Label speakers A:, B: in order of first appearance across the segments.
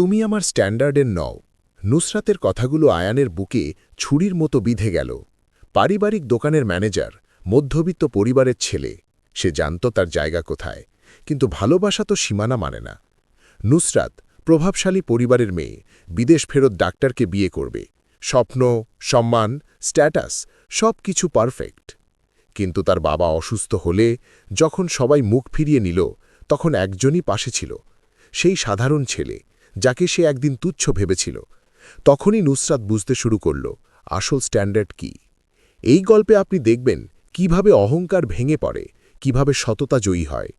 A: তুমি আমার স্ট্যান্ডার্ডের নও। নুসরাতের কথাগুলো আয়ানের বুকে ছুরির মতো বিধে গেল। পারিবারিক দোকানের ম্যানেজার, মধ্যবিত্ত পরিবারের ছেলে, সে জানত তার জায়গা কোথায়, কিন্তু ভালোবাসা তো সীমানা মানে না। নুসরাত প্রভাবশালী পরিবারের মেয়ে, বিদেশ ফেরত ডাক্তারকে বিয়ে করবে। স্বপ্ন, সম্মান, স্ট্যাটাস সব কিছু পারফেক্ট। কিন্তু তার বাবা অসুস্থ হলে, যখন সবাই মুখ ফিরিয়ে নিল, তখন একজনই পাশে ছিল, সেই সাধারণ ছেলে। যাকে সে একদিন তুচ্ছ ভেবেছিল। তখনই নুসরাত বুঝতে শুরু করল, আসল স্ট্যান্ডার্ড কি? এই গল্পে আপনি দেখবেন কীভাবে অহংকার ভেঙে পড়ে, কীভাবে সততা জয়ী হয়।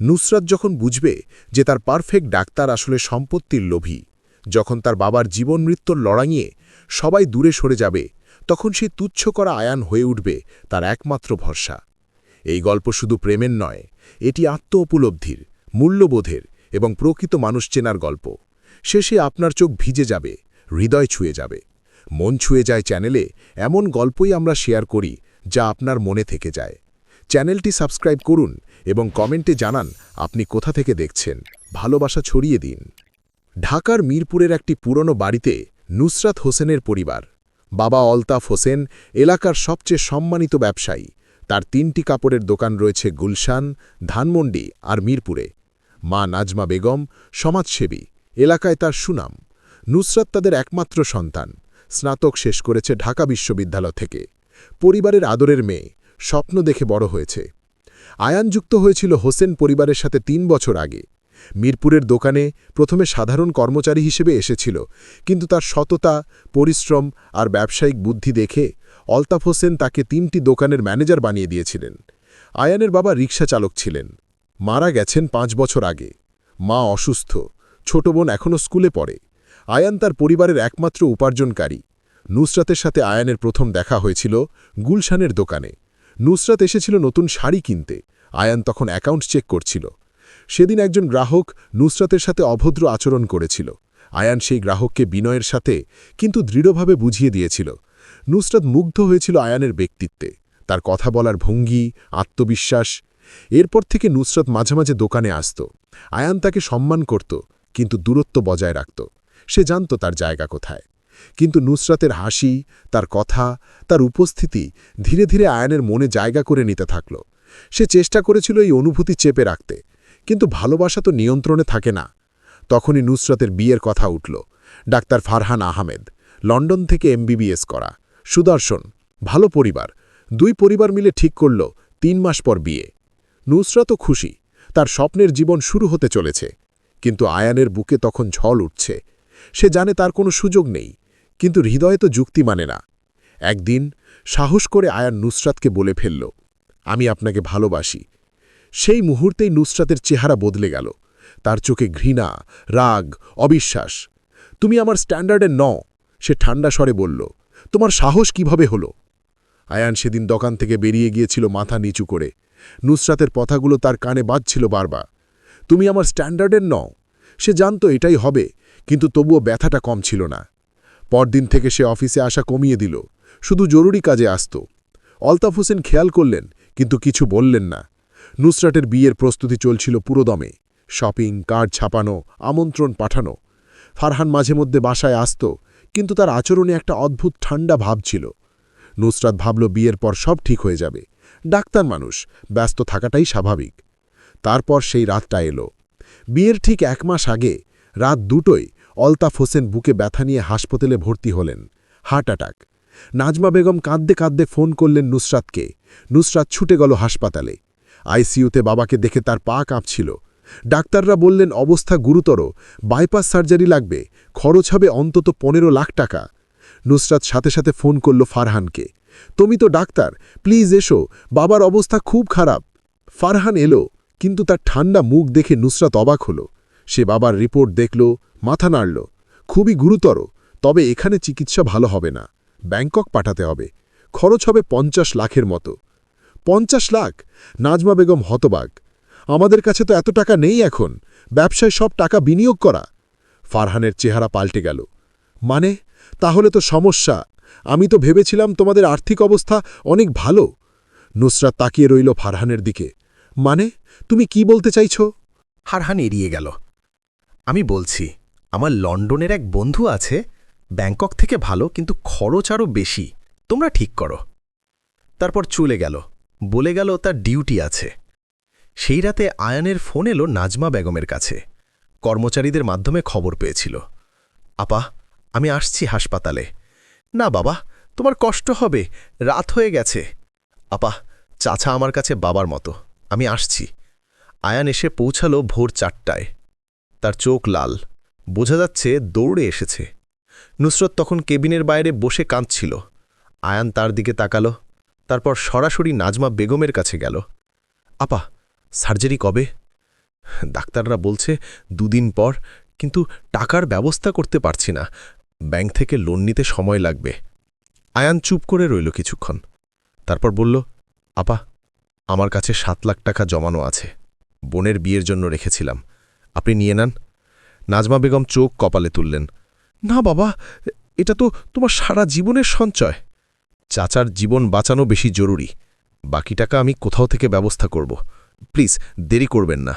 A: নুসরাত যখন বুঝবে যে তার পারফেক্ট ডাক্তার আসলে সম্পত্তির লোভী, যখন তার বাবার জীবন মৃত্যুর লড়াইয়ে সবাই দূরে সরে যাবে, তখন সে তুচ্ছ করা আয়ান হয়ে উঠবে তার একমাত্র ভরসা। এই গল্প শুধু প্রেমের নয়, এটি আত্ম উপলব্ধির মূল্যবোধের এবং প্রকৃত মানুষ চেনার গল্প। শেষে আপনার চোখ ভিজে যাবে, হৃদয় ছুঁয়ে যাবে। মন ছুঁয়ে যায় চ্যানেলে এমন গল্পই আমরা শেয়ার করি যা আপনার মনে থেকে যায়। চ্যানেলটি সাবস্ক্রাইব করুন এবং কমেন্টে জানান আপনি কোথা থেকে দেখছেন। ভালোবাসা ছড়িয়ে দিন। ঢাকার মিরপুরের একটি পুরনো বাড়িতে নুসরাত হোসেনের পরিবার। বাবা অলতাফ হোসেন এলাকার সবচেয়ে সম্মানিত ব্যবসায়ী। তার তিনটি কাপড়ের দোকান রয়েছে গুলশান, ধানমন্ডি আর মিরপুরে। মা নাজমা বেগম সমাজসেবী। এলাকায় তার সুনাম। নুসরাত তাদের একমাত্র সন্তান। স্নাতক শেষ করেছে ঢাকা বিশ্ববিদ্যালয় থেকে। পরিবারের আদরের মেয়ে স্বপ্ন দেখে বড় হয়েছে। আয়ান যুক্ত হয়েছিল হোসেন পরিবারের সাথে তিন বছর আগে। মিরপুরের দোকানে প্রথমে সাধারণ কর্মচারী হিসেবে এসেছিল, কিন্তু তার সততা, পরিশ্রম আর ব্যবসায়িক বুদ্ধি দেখে অলতাফ হোসেন তাকে তিনটি দোকানের ম্যানেজার বানিয়ে দিয়েছিলেন। আয়ানের বাবা রিক্সা চালক ছিলেন। মারা গেছেন পাঁচ বছর আগে। মা অসুস্থ। ছোট বোন এখনও স্কুলে পড়ে। আয়ান তার পরিবারের একমাত্র উপার্জনকারী। নুসরাতের সাথে আয়ানের প্রথম দেখা হয়েছিল গুলশানের দোকানে। নুসরাত এসেছিল নতুন শাড়ি কিনতে। আয়ান তখন অ্যাকাউন্ট চেক করছিল। সেদিন একজন গ্রাহক নুসরাতের সাথে অভদ্র আচরণ করেছিল। আয়ান সেই গ্রাহককে বিনয়ের সাথে, কিন্তু দৃঢ়ভাবে বুঝিয়ে দিয়েছিল। নুসরাত মুগ্ধ হয়েছিল আয়ানের ব্যক্তিত্বে। তার কথা বলার ভঙ্গি, আত্মবিশ্বাস। এরপর থেকে নুসরাত মাঝে মাঝে দোকানে আসত। আয়ান তাকে সম্মান করত। কিন্তু দূরত্ব বজায় রাখত। সে জানত তার জায়গা কোথায়। কিন্তু নুসরাতের হাসি, তার কথা, তার উপস্থিতি ধীরে ধীরে আয়নের মনে জায়গা করে নিতে থাকল। সে চেষ্টা করেছিল এই অনুভূতি চেপে রাখতে, কিন্তু ভালোবাসা তো নিয়ন্ত্রণে থাকে না। তখনই নুসরাতের বিয়ের কথা উঠল। ডাক্তার ফারহান আহমেদ, লন্ডন থেকে এমবিবিএস করা। সুদর্শন, ভালো পরিবার। দুই পরিবার মিলে ঠিক করল তিন মাস পর বিয়ে। নুসরাতও খুশি। তার স্বপ্নের জীবন শুরু হতে চলেছে। কিন্তু আয়ানের বুকে তখন ঝল উঠছে। সে জানে তার কোনো সুযোগ নেই, কিন্তু হৃদয়ে তো যুক্তি মানে না। একদিন সাহস করে আয়ান নুসরাতকে বলে ফেলল, আমি আপনাকে ভালোবাসি। সেই মুহূর্তেই নুসরাতের চেহারা বদলে গেল। তার চোখে ঘৃণা, রাগ, অবিশ্বাস। তুমি আমার স্ট্যান্ডার্ডের ন সে ঠান্ডা স্বরে বলল। তোমার সাহস কীভাবে হলো? আয়ান সেদিন দোকান থেকে বেরিয়ে গিয়েছিল মাথা নিচু করে। নুসরাতের কথাগুলো তার কানে বাজছিল বারবার। তুমি আমার স্ট্যান্ডার্ডের নও। সে জানত এটাই হবে, কিন্তু তবুও ব্যথাটা কম ছিল না। পরদিন থেকে সে অফিসে আসা কমিয়ে দিল। শুধু জরুরি কাজে আসত। অলতাফ হোসেন খেয়াল করলেন, কিন্তু কিছু বললেন না। নুসরাটের বিয়ের প্রস্তুতি চলছিল পুরোদমে। শপিং, কার্ড ছাপানো, আমন্ত্রণ পাঠানো। ফারহান মাঝে মধ্যে বাসায় আসত, কিন্তু তার আচরণে একটা অদ্ভুত ঠান্ডা ভাব ছিল। নুসরাত ভাবল বিয়ের পর সব ঠিক হয়ে যাবে। ডাক্তার মানুষ, ব্যস্ত থাকাটাই স্বাভাবিক। তারপর সেই রাতটা এলো। বিয়ের ঠিক এক মাস আগে, রাত দুটোই অলতাফ হোসেন বুকে ব্যথা নিয়ে হাসপাতালে ভর্তি হলেন। Heart attack. নাজমা বেগম কাঁদতে কাঁদতে ফোন করলেন নুসরাতকে। নুসরাত ছুটে গেল হাসপাতালে। আইসিইউতে বাবাকে দেখে তার পা কাঁপছিল। ডাক্তাররা বললেন, অবস্থা গুরুতর। বাইপাস সার্জারি লাগবে। খরচ হবে অন্তত পনেরো লাখ টাকা। নুসরাত সাথে সাথে ফোন করল ফারহানকে। তুমি তো ডাক্তার। প্লিজ এসো। বাবার অবস্থা খুব খারাপ। ফারহান এলো। কিন্তু তার ঠান্ডা মুখ দেখে নুসরাত অবাক হল। সে বাবার রিপোর্ট দেখল, মাথা নাড়ল। খুবই গুরুতর, তবে এখানে চিকিৎসা ভালো হবে না। ব্যাংকক পাঠাতে হবে। খরচ হবে পঞ্চাশ লাখের মতো। পঞ্চাশ লাখ? নাজমা বেগম হতবাগ আমাদের কাছে তো এত টাকা নেই এখন। ব্যবসায় সব টাকা বিনিয়োগ করা। ফারহানের চেহারা পাল্টে গেল। মানে? তাহলে তো সমস্যা। আমি তো ভেবেছিলাম তোমাদের আর্থিক অবস্থা অনেক ভালো। নুসরাত তাকিয়ে রইল ফারহানের দিকে। মানে তুমি কি বলতে চাইছ?
B: হারহান এড়িয়ে গেল। আমি বলছি, আমার লন্ডনের এক বন্ধু আছে, ব্যাংকক থেকে ভালো, কিন্তু খরচ আরও বেশি। তোমরা ঠিক করো। তারপর চলে গেল। বলে গেল তার ডিউটি আছে। সেই রাতে আয়ানের ফোন এলো নাজমা বেগমের কাছে। কর্মচারীদের মাধ্যমে খবর পেয়েছিল। আপা, আমি আসছি হাসপাতালে। না বাবা, তোমার কষ্ট হবে, রাত হয়ে গেছে। আপা, চাচা আমার কাছে বাবার মতো। আমি আসছি। আয়ান এসে পৌঁছালো ভোর চারটায়। তার চোখ লাল। বোঝা যাচ্ছে দৌড়ে এসেছে। নুসরত তখন কেবিনের বাইরে বসে কাঁদছিল। আয়ান তার দিকে তাকালো। তারপর সরাসরি নাজমা বেগমের কাছে গেল। আপা, সার্জারি কবে? ডাক্তাররা বলছে দুদিন পর, কিন্তু টাকার ব্যবস্থা করতে পারছি না। ব্যাংক থেকে লোন নিতে সময় লাগবে। আয়ান চুপ করে রইল কিছুক্ষণ। তারপর বলল, আপা আমার কাছে সাত লাখ টাকা জমানো আছে। বোনের বিয়ের জন্য রেখেছিলাম। আপনি নিয়ে নেন। নাজমা বেগম চোখ কপালে তুললেন। না বাবা, এটা তো তোমার সারা জীবনের সঞ্চয়। চাচার জীবন বাঁচানো বেশি জরুরি। বাকি টাকা আমি কোথাও থেকে ব্যবস্থা করব। প্লিজ, দেরি করবেন না।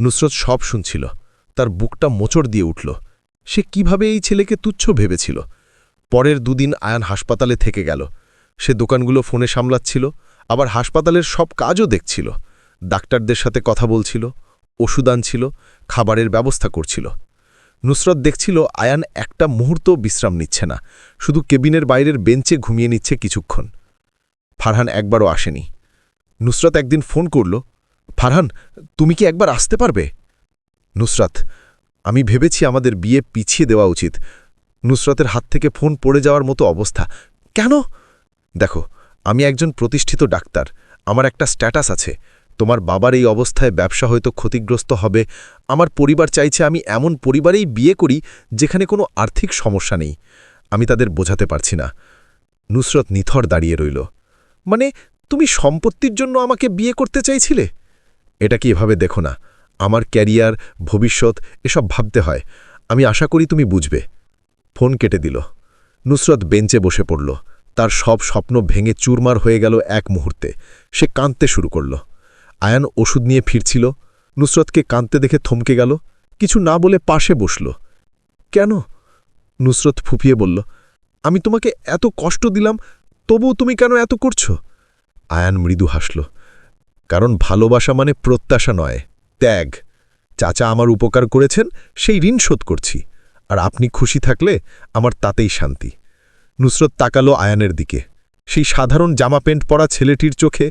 B: নুসরত সব শুনছিল। তার বুকটা মোচড় দিয়ে উঠল। সে কীভাবে এই ছেলেকে তুচ্ছ ভেবেছিল? পরের দুদিন আয়ান হাসপাতালে থেকে গেল। সে দোকানগুলো ফোনে সামলাচ্ছিল। আবার হাসপাতালের সব কাজও দেখছিল। ডাক্তারদের সাথে কথা বলছিল, ওষুধ আনছিল, খাবারের ব্যবস্থা করছিল। নুসরত দেখছিল আয়ান একটা মুহূর্ত বিশ্রাম নিচ্ছে না, শুধু কেবিনের বাইরের বেঞ্চে ঘুমিয়ে নিচ্ছে কিছুক্ষণ। ফারহান একবারও আসেনি। নুসরত একদিন ফোন করল, ফারহান, তুমি কি একবার আসতে পারবে? নুসরাত, আমি ভেবেছি আমাদের বিয়ে পিছিয়ে দেওয়া উচিত। নুসরতের হাত থেকে ফোন পড়ে যাওয়ার মতো অবস্থা। কেন? দেখো আমি একজন প্রতিষ্ঠিত ডাক্তার। আমার একটা স্ট্যাটাস আছে। তোমার বাবার এই অবস্থায় ব্যবসা হয়তো ক্ষতিগ্রস্ত হবে। আমার পরিবার চাইছে আমি এমন পরিবারেই বিয়ে করি যেখানে কোনো আর্থিক সমস্যা নেই। আমি তাদের বোঝাতে পারছি না। নুসরত নিথর দাঁড়িয়ে রইল। মানে তুমি সম্পত্তির জন্য আমাকে বিয়ে করতে চাইছিলে? এটা কি এভাবে দেখো না। আমার ক্যারিয়ার, ভবিষ্যৎ, এসব ভাবতে হয়। আমি আশা করি তুমি বুঝবে। ফোন কেটে দিল। নুসরত বেঞ্চে বসে পড়ল। তার সব স্বপ্ন ভেঙে চুরমার হয়ে গেল এক মুহূর্তে। সে কাঁদতে শুরু করল। আয়ান ওষুধ নিয়ে ফিরছিল। নুসরতকে কাঁদতে দেখে থমকে গেল। কিছু না বলে পাশে বসল। কেন? নুসরত ফুপিয়ে বলল। আমি তোমাকে এত কষ্ট দিলাম, তবুও তুমি কেন এত করছ? আয়ান মৃদু হাসল। কারণ ভালোবাসা মানে প্রত্যাশা নয়, ত্যাগ। চাচা আমার উপকার করেছেন, সেই ঋণ শোধ করছি। আর আপনি খুশি থাকলে আমার তাতেই শান্তি। নুসরত তাকালো আয়ানের দিকে। সেই সাধারণ জামা প্যান্ট পরা ছেলেটির চোখে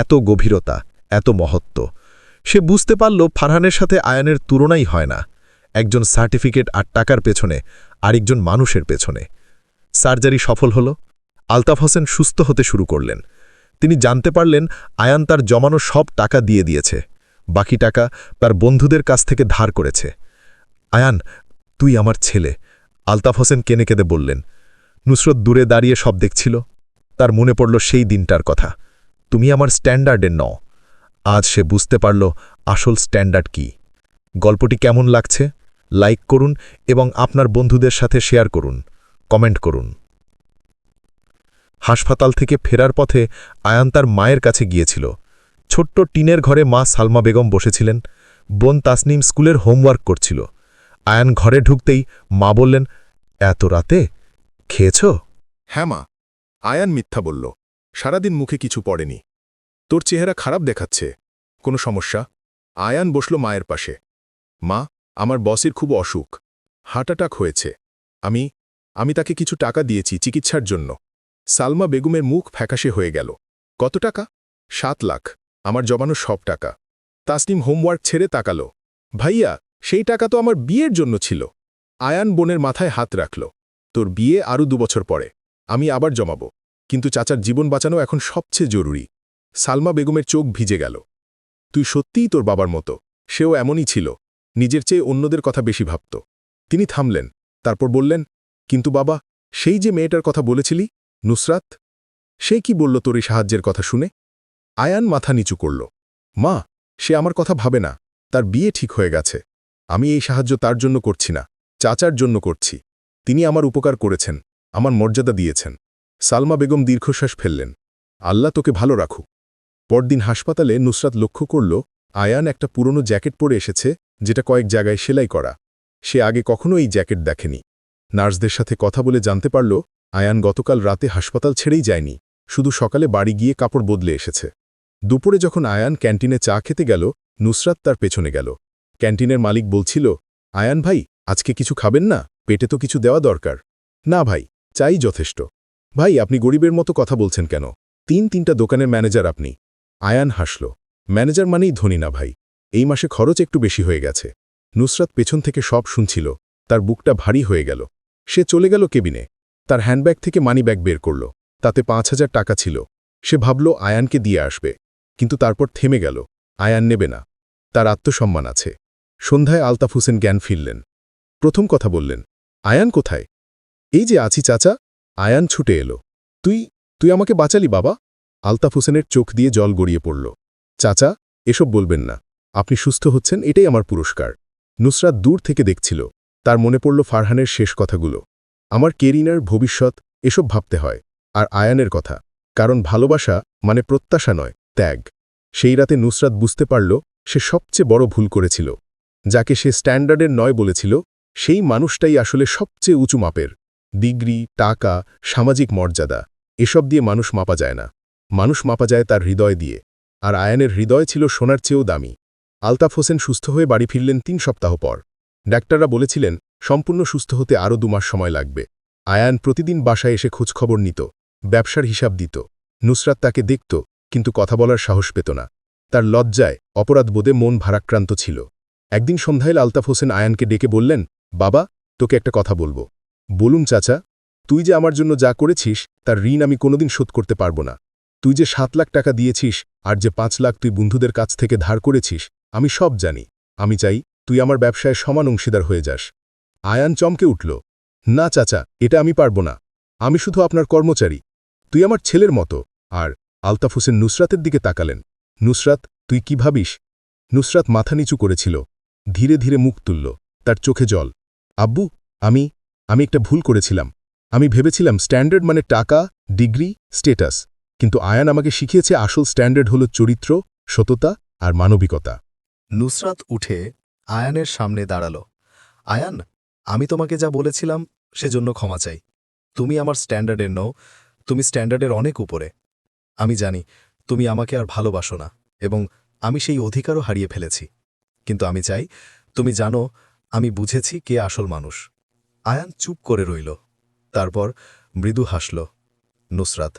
B: এত গভীরতা, এত মহত্ব। সে বুঝতে পারল ফারহানের সাথে আয়ানের তুলনাই হয় না। একজন সার্টিফিকেট আর টাকার পেছনে, আরেকজন মানুষের পেছনে। সার্জারি সফল হল। আলতাফ হোসেন সুস্থ হতে শুরু করলেন। তিনি জানতে পারলেন আয়ান তার জমানো সব টাকা দিয়ে দিয়েছে। বাকি টাকা তার বন্ধুদের কাছ থেকে ধার করেছে। আয়ান, তুই আমার ছেলে, আলতাফ হোসেন কেনে কেঁদে বললেন। নুসরত দূরে দাঁড়িয়ে সব দেখছিল। তার মনে পড়ল সেই দিনটার কথা। তুমি আমার স্ট্যান্ডার্ডের নও। আজ সে বুঝতে পারল আসল স্ট্যান্ডার্ড কি। গল্পটি কেমন লাগছে? লাইক করুন এবং আপনার বন্ধুদের সাথে শেয়ার করুন। কমেন্ট করুন। হাসপাতাল থেকে ফেরার পথে আয়ান তার মায়ের কাছে গিয়েছিল। ছোট্ট টিনের ঘরে মা সালমা বেগম বসেছিলেন। বোন তাসনিম স্কুলের হোমওয়ার্ক করছিল। আয়ান ঘরে ঢুকতেই মা বললেন, এত রাতে? খেয়েছ?
C: হ্যাঁ মা, আয়ান মিথ্যা বলল। সারাদিন মুখে কিছু পড়েনি। তোর চেহারা খারাপ দেখাচ্ছে। কোনো সমস্যা? আয়ান বসল মায়ের পাশে। মা, আমার বসের খুব অসুখ। হার্ট অ্যাটাক হয়েছে। আমি আমি তাকে কিছু টাকা দিয়েছি চিকিৎসার জন্য। সালমা বেগমের মুখ ফ্যাকাশে হয়ে গেল। কত টাকা? সাত লাখ। আমার জমানো সব টাকা। তাসনিম হোমওয়ার্ক ছেড়ে তাকালো। ভাইয়া, সেই টাকা তো আমার বিয়ের জন্য ছিল। আয়ান বোনের মাথায় হাত রাখল। তোর বিয়ে আরও দুবছর পরে। আমি আবার জমাবো। কিন্তু চাচার জীবন বাঁচানো এখন সবচেয়ে জরুরি। সালমা বেগমের চোখ ভিজে গেল। তুই সত্যিই তোর বাবার মতো। সেও এমনই ছিল। নিজের চেয়ে অন্যদের কথা বেশি ভাবত। তিনি থামলেন। তারপর বললেন, কিন্তু বাবা, সেই যে মেয়েটার কথা বলেছিলি, নুসরাত, সে কি বলল তোর এই সাহায্যের কথা শুনে? আয়ান মাথা নিচু করল। মা, সে আমার কথা ভাবে না। তার বিয়ে ঠিক হয়ে গেছে। আমি এই সাহায্য তার জন্য করছি না। চাচার জন্য করছি। তিনি আমার উপকার করেছেন, আমার মর্যাদা দিয়েছেন। সালমা বেগম দীর্ঘশ্বাস ফেললেন। আল্লাহ তোকে ভালো রাখুক। পরদিন হাসপাতালে নুসরাত লক্ষ্য করল, আয়ান একটা পুরনো জ্যাকেট পরে এসেছে, যেটা কয়েক জায়গায় সেলাই করা। সে আগে কখনো এই জ্যাকেট দেখেনি। নার্সদের সাথে কথা বলে জানতে পারল, আয়ান গতকাল রাতে হাসপাতাল ছেড়েই যায়নি, শুধু সকালে বাড়ি গিয়ে কাপড় বদলে এসেছে। দুপুরে যখন আয়ান ক্যান্টিনে চা খেতে গেল, নুসরাত তার পেছনে গেল। ক্যান্টিনের মালিক বলছিল, আয়ান ভাই, আজকে কিছু খাবেন না? পেটে তো কিছু দেওয়া দরকার। না ভাই, চাই যথেষ্ট। ভাই, আপনি গরিবের মতো কথা বলছেন কেন? তিন তিনটা দোকানের ম্যানেজার আপনি। আয়ান হাসল। ম্যানেজার মানেই ধনী না ভাই। এই মাসে খরচ একটু বেশি হয়ে গেছে। নুসরাত পেছন থেকে সব শুনছিল। তার বুকটা ভারী হয়ে গেল। সে চলে গেল কেবিনে। তার হ্যান্ডব্যাগ থেকে মানিব্যাগ বের করল। তাতে পাঁচ হাজার টাকা ছিল। সে ভাবল আয়ানকে দিয়ে আসবে। কিন্তু তারপর থেমে গেল। আয়ান নেবে না। তার আত্মসম্মান আছে। সন্ধ্যায় আলতাফ হোসেন জ্ঞান ফিরলেন। প্রথম কথা বললেন আয়ান কোথায়? এই যে আছি চাচা, আয়ান ছুটে এলো। তুই তুই আমাকে বাঁচালি বাবা? আলতাফ হোসেনের চোখ দিয়ে জল গড়িয়ে পড়ল। চাচা, এসব বলবেন না। আপনি সুস্থ হচ্ছেন, এটাই আমার পুরস্কার। নুসরাত দূর থেকে দেখছিল। তার মনে পড়ল ফারহানের শেষ কথাগুলো। আমার কেরিনার ভবিষ্যৎ, এসব ভাবতে হয়। আর আয়ানের কথা। কারণ ভালোবাসা মানে প্রত্যাশা নয়, ত্যাগ। সেই রাতে নুসরাত বুঝতে পারল, সে সবচেয়ে বড় ভুল করেছিল। যাকে সে স্ট্যান্ডার্ডের নয় বলেছিল সেই মানুষটাই আসলে সবচেয়ে উঁচু মাপের। ডিগ্রি, টাকা, সামাজিক মর্যাদা, এসব দিয়ে মানুষ মাপা যায় না। মানুষ মাপা যায় তার হৃদয় দিয়ে। আর আয়ানের হৃদয় ছিল সোনার চেয়েও দামি। আলতাফ হোসেন সুস্থ হয়ে বাড়ি ফিরলেন তিন সপ্তাহ পর। ডাক্তাররা বলেছিলেন, সম্পূর্ণ সুস্থ হতে আরও দুমাস সময় লাগবে। আয়ান প্রতিদিন বাসায় এসে খোঁজখবর নিত, ব্যবসার হিসাব দিত। নুসরাত তাকে দেখত, কিন্তু কথা বলার সাহস পেত না। তার লজ্জায় অপরাধবোধে মন ভারাক্রান্ত ছিল। একদিন সন্ধ্যায় আলতাফ হোসেন আয়ানকে ডেকে বললেন বাবা, তোকে একটা কথা বলব। বলুন চাচা, তুই যে আমার জন্য যা করেছিস, তার ঋণ আমি কোনোদিন শোধ করতে পারব না। তুই যে সাত লাখ টাকা দিয়েছিস, আর যে পাঁচ লাখ তুই বন্ধুদের কাছ থেকে ধার করেছিস, আমি সব জানি। আমি চাই, তুই আমার ব্যবসায় সমান অংশীদার হয়ে যাস। আয়ান চমকে উঠল, না চাচা, এটা আমি পারব না। আমি শুধু আপনার কর্মচারী। তুই আমার ছেলের মতো। আর আলতাফ হোসেন নুসরাতের দিকে তাকালেন। নুসরাত, তুই কি ভাবিস? নুসরাত মাথা নিচু করেছিল। ধীরে ধীরে মুখ তুলল, তার চোখে জল। আব্বু, আমি আমি একটা ভুল করেছিলাম। আমি ভেবেছিলাম স্ট্যান্ডার্ড মানে টাকা, ডিগ্রি, স্টেটাস। কিন্তু আয়ান আমাকে শিখিয়েছে আসল স্ট্যান্ডার্ড হল চরিত্র, সততা আর মানবিকতা।
D: নুসরাত উঠে আয়ানের সামনে দাঁড়াল। আয়ান, আমি তোমাকে যা বলেছিলাম সেজন্য ক্ষমা চাই। তুমি আমার স্ট্যান্ডার্ডের নও, তুমি স্ট্যান্ডার্ডের অনেক উপরে। আমি জানি তুমি আমাকে আর ভালোবাসো না, এবং আমি সেই অধিকারও হারিয়ে ফেলেছি। কিন্তু আমি চাই, তুমি জানো আমি বুঝেছি কে আসল মানুষ। আয়ান চুপ করে রইল। তারপর মৃদু হাসল, নুসরাত,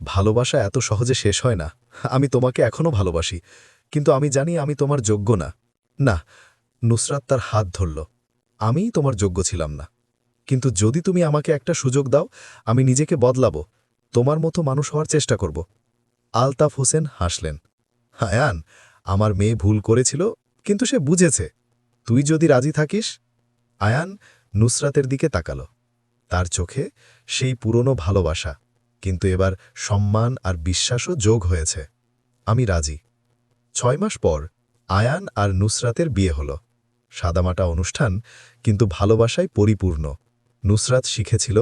D: ভালোবাসা এত সহজে শেষ হয় না। আমি তোমাকে এখনও ভালোবাসি, কিন্তু আমি জানি আমি তোমার যোগ্য না। না, নুসরাত তার হাত ধরল। আমিই তোমার যোগ্য ছিলাম না। কিন্তু যদি তুমি আমাকে একটা সুযোগ দাও, আমি নিজেকে বদলাবো। তোমার মতো মানুষ হওয়ার চেষ্টা করব। আলতাফ হোসেন হাসলেন হায়ান আমার মেয়ে ভুল করেছিল, কিন্তু সে বুঝেছে। তুই যদি রাজি থাকিস, আয়ান নুসরাতের দিকে তাকালো। তার চোখে সেই পুরনো ভালোবাসা, কিন্তু এবার সম্মান আর বিশ্বাসও যোগ হয়েছে। আমি রাজি। ছয় মাস পর আয়ান আর নুসরাতের বিয়ে হল। সাদামাটা অনুষ্ঠান কিন্তু ভালোবাসায় পরিপূর্ণ। নুসরাত শিখেছিল,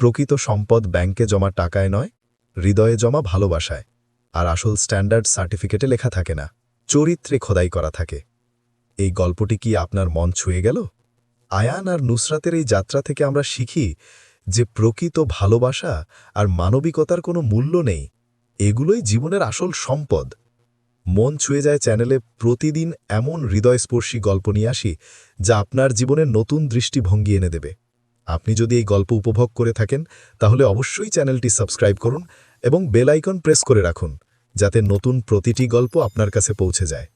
D: প্রকৃত সম্পদ ব্যাংকে জমা টাকায় নয়, হৃদয়ে জমা ভালোবাসায়। আর আসল স্ট্যান্ডার্ড সার্টিফিকেটে লেখা থাকে না। চরিত্রে খোদাই করা থাকে। এই গল্পটি কি আপনার মন ছুঁয়ে গেল? আয়ান আর নুসরাতের এই যাত্রা থেকে আমরা শিখি যে প্রকৃত ভালোবাসা আর মানবিকতার কোনো মূল্য নেই। এগুলোই জীবনের আসল সম্পদ। মন ছুঁয়ে যায় চ্যানেলে প্রতিদিন এমন হৃদয়স্পর্শী গল্প নিয়ে আসি যা আপনার জীবনের নতুন দৃষ্টিভঙ্গি এনে দেবে। আপনি যদি এই গল্প উপভোগ করে থাকেন, তাহলে অবশ্যই চ্যানেলটি সাবস্ক্রাইব করুন এবং বেল আইকন প্রেস করে রাখুন, যাতে নতুন প্রতিটি গল্প আপনার কাছে পৌঁছে যায়।